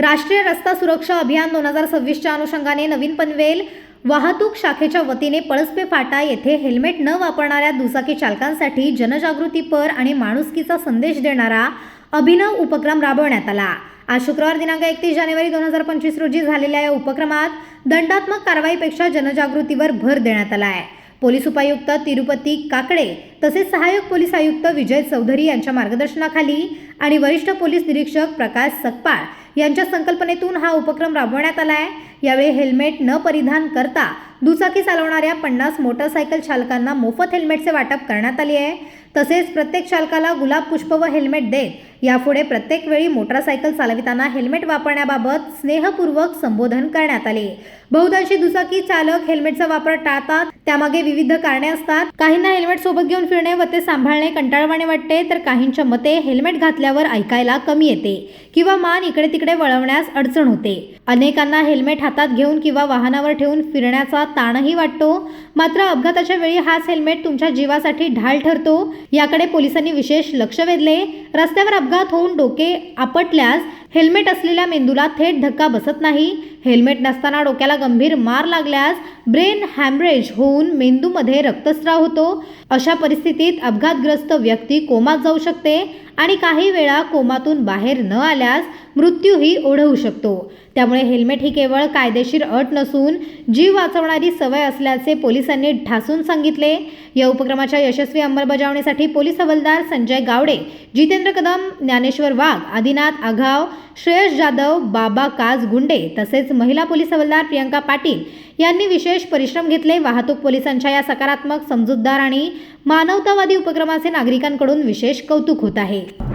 राष्ट्रीय रस्ता सुरक्षा अभियान दोन हजार सव्वीसच्या अनुषंगाने नवीन पनवेल वाहतूक शाखेच्या वतीने पळसपे फाटा येथे हेल्मेट न वापरणाऱ्या दुचाकी चालकांसाठी जनजागृतीपर आणि माणुसकीचा संदेश देणारा अभिनव उपक्रम राबवण्यात आला. आज शुक्रवार दिनांक एकतीस जानेवारी दोन हजार पंचवीस रोजी झालेल्या या उपक्रमात दंडात्मक कारवाईपेक्षा जनजागृतीवर भर देण्यात आला आहे पोलीस उपायुक्त तिरुपती काकडे तसेच सहाय्यक पोलीस आयुक्त विजय चौधरी यांच्या मार्गदर्शनाखाली आणि वरिष्ठ पोलीस निरीक्षक प्रकाश सकपाळ यांच्या संकल्पनेतून हा उपक्रम राबवण्यात आला आहे यावेळी हेल्मेट न परिधान करता दुचाकी चालवणाऱ्या पन्नास मोटरसायकल चालकांना मोफत हेल्मेटचे वाटप करण्यात आले आहे. तसेच प्रत्येक चालकाला गुलाब पुष्प व हेल्मेट देत यापुढे प्रत्येक वेळी मोटारसायकल चालविताना हेल्मेट वापरण्याबाबत स्नेहपूर्वक संबोधन करण्यात आले. बहुतांशी दुचाकी चालक हेल्मेटचा वापर टाळतात. त्यामागे विविध कारणे असतात. काहींना हेल्मेट सोबत घेऊन फिरणे व ते सांभाळणे कंटाळवाणे वाटते तर काहींच्या मते हेल्मेट घातल्यावर ऐकायला कमी येते किंवा मान इकडे तिकडे वळवण्यास अडचण होते. अनेकांना हेल्मेट हातात घेऊन किंवा वाहनावर ठेवून फिरण्याचा ताणही वाटतो. मात्र अपघाताच्या वेळी हाच हेल्मेट तुमच्या जीवासाठी ढाल ठरतो. याकडे पोलिसांनी विशेष लक्ष वेधले. रस्त्यावर अपघात होऊन डोके आपटल्यास हेल्मेट असलेल्या मेंदूला थेट धक्का बसत नाही. हेल्मेट नसताना डोक्याला गंभीर मार लागल्यास ब्रेन हॅमरेज होऊन मेंदूमध्ये रक्तस्राव होतो. अशा परिस्थितीत अपघातग्रस्त व्यक्ती कोमात जाऊ शकते आणि काही वेळा कोमातून बाहेर न आल्यास मृत्यूही ओढवू शकतो. त्यामुळे हेल्मेट ही केवळ कायदेशीर अट नसून जीव वाचवणारी सवय असल्याचे पोलिसांनी ठासून सांगितले. या उपक्रमाच्या यशस्वी अंमलबजावणीसाठी पोलीस हवालदार संजय गावडे जितेंद्र कदम ज्ञानेश्वर वाघ आदिनाथ आघाव श्रेयस जाधव बाबा काज गुंडे तसेच महिला पोलीस हवालदार प्रियंका पाटील यांनी विशेष परिश्रम घेतले. वाहतूक पोलिसांच्या या सकारात्मक समजूतदार आणि मानवतावादी उपक्रमाचे नागरिकांकडून विशेष कौतुक होत आहे.